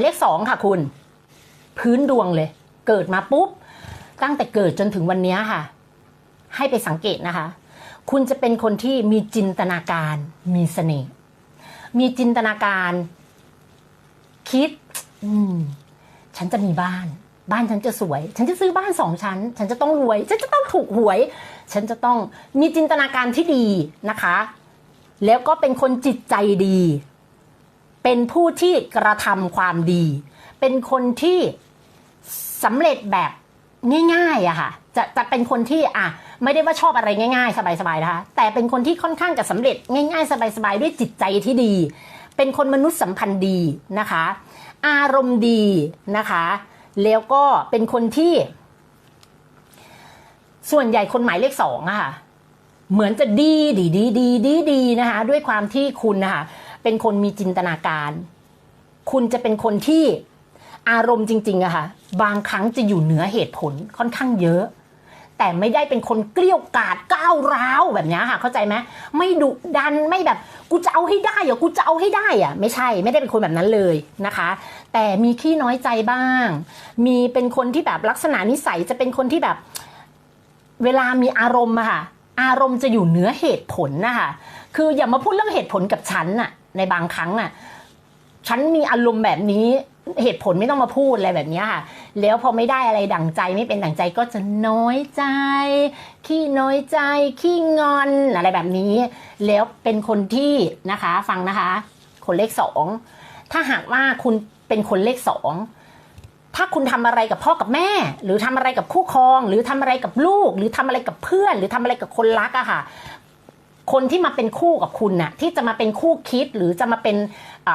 ายเลขสองค่ะคุณ พื้นดวงเลย เกิดมาปุ๊บ ตั้งแต่เกิดจนถึงวันนี้ค่ะ ให้ไปสังเกตนะคะ คุณจะเป็นคนที่มีจินตนาการ มีเสน่ห์มีจินตนาการ คิด อืม ฉันจะมีบ้าน บ้านฉันจะสวย ฉันจะซื้อบ้านสองชั้น ฉันจะต้องรวย ฉันจะต้องถูกหวย ฉันจะต้องมีจินตนาการที่ดีนะคะ แล้วก็เป็นคนจิตใจดี เป็นผู้ที่กระทำความดี เป็นคนที่สำเร็จแบบง่ายๆอะค่ะจะจะเป็นคนที่อะไม่ได้ว่าชอบอะไรง่าย ๆ สบายๆนะคะแต่เป็นคนที่ค่อนข้างจะสำเร็จง่าย ๆ สบายๆด้วยจิตใจที่ดี เป็นคนมนุษย์สัมพันธ์ดีนะคะ อารมณ์ดีนะคะ แล้วก็เป็นคนที่ ส่วนใหญ่คนหมายเลขสองอะค่ะเหมือนจะดีดีดีดีดีดีนะคะ ด้วยความที่คุณนะคะ เป็นคนมีจินตนาการ คุณจะเป็นคนที่อารมณ์จริงๆอะค่ะ บางครั้งจะอยู่เหนือเหตุผลค่อนข้างเยอะ แต่ไม่ได้เป็นคนเกลี้ยวกาดก้าวร้าวแบบนี้ค่ะ เข้าใจไหมไม่ดุดันไม่แบบ กูจะเอาให้ได้เหรอกูจะเอาให้ได้อะไม่ใช่ไม่ได้เป็นคนแบบนั้นเลยนะคะ แต่มีขี้น้อยใจบ้าง มีเป็นคนที่แบบลักษณะนิสัยจะเป็นคนที่แบบ เวลามีอารมณ์อะค่ะ อารมณ์จะอยู่เหนือเหตุผลนะคะคืออย่ามาพูดเรื่องเหตุผลกับฉันน่ะ ในบางครั้งน่ะฉันมีอารมณ์แบบนี้เหตุผลไม่ต้องมาพูดอะไรแบบนี้ค่ะ แล้วพอไม่ได้อะไรดั่งใจไม่เป็นดั่งใจก็จะน้อยใจ ขี้น้อยใจ ขี้งอนอะไรแบบนี้ แล้วเป็นคนที่นะคะฟังนะคะ คนเลขสองถ้าหากว่าคุณเป็นคนเลขสองถ้าคุณทำอะไรกับพ่อกับแม่ หรือทำอะไรกับคู่ครอง หรือทำอะไรกับลูก หรือทำอะไรกับเพื่อน หรือทำอะไรกับคนรักอะค่ะ คนที่มาเป็นคู่กับคุณน่ะที่จะมาเป็นคู่คิดหรือจะมาเป็น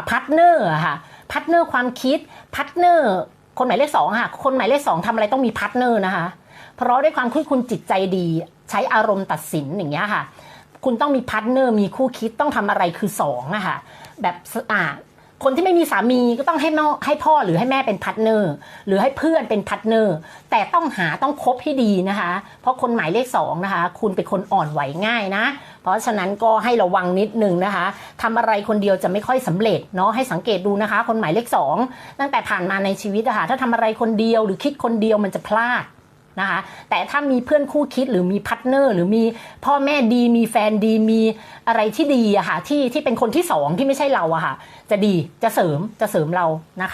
พาร์ทเนอร์ค่ะพาร์ทเนอร์ความคิดพาร์ทเนอร์คนหมายเลขสองค่ะ คนหมายเลขสองทำอะไรต้องมีพาร์ทเนอร์นะคะ เพราะด้วยความคุยคุณจิตใจดี ใช้อารมณ์ตัดสินอย่างเงี้ยค่ะ คุณต้องมีพาร์ทเนอร์มีคู่คิดต้องทำอะไรคือสองอะค่ะ แบบอ่า คนที่ไม่มีสามีก็ต้องให้แม่ให้พ่อหรือให้แม่เป็นพาร์ทเนอร์ หรือให้เพื่อนเป็นพาร์ทเนอร์ แต่ต้องหาต้องคบให้ดีนะคะ เพราะคนหมายเลขสองนะคะ คุณเป็นคนอ่อนไหวง่ายนะ เพราะฉะนั้นก็ให้ระวังนิดนึงนะคะทำอะไรคนเดียวจะไม่ค่อยสำเร็จเนาะให้สังเกตดูนะคะ คนหมายเลขสองตั้งแต่ผ่านมาในชีวิตอะค่ะถ้าทำอะไรคนเดียวหรือคิดคนเดียวมันจะพลาด นะคะ แต่ถ้ามีเพื่อนคู่คิดหรือมีพาร์ทเนอร์หรือมีพ่อแม่ดี มีแฟนดีมีอะไรที่ดีอะค่ะที่ที่เป็นคนที่สองที่ไม่ใช่เราอะค่ะ จะดีจะเสริมจะเสริมเรานะคะ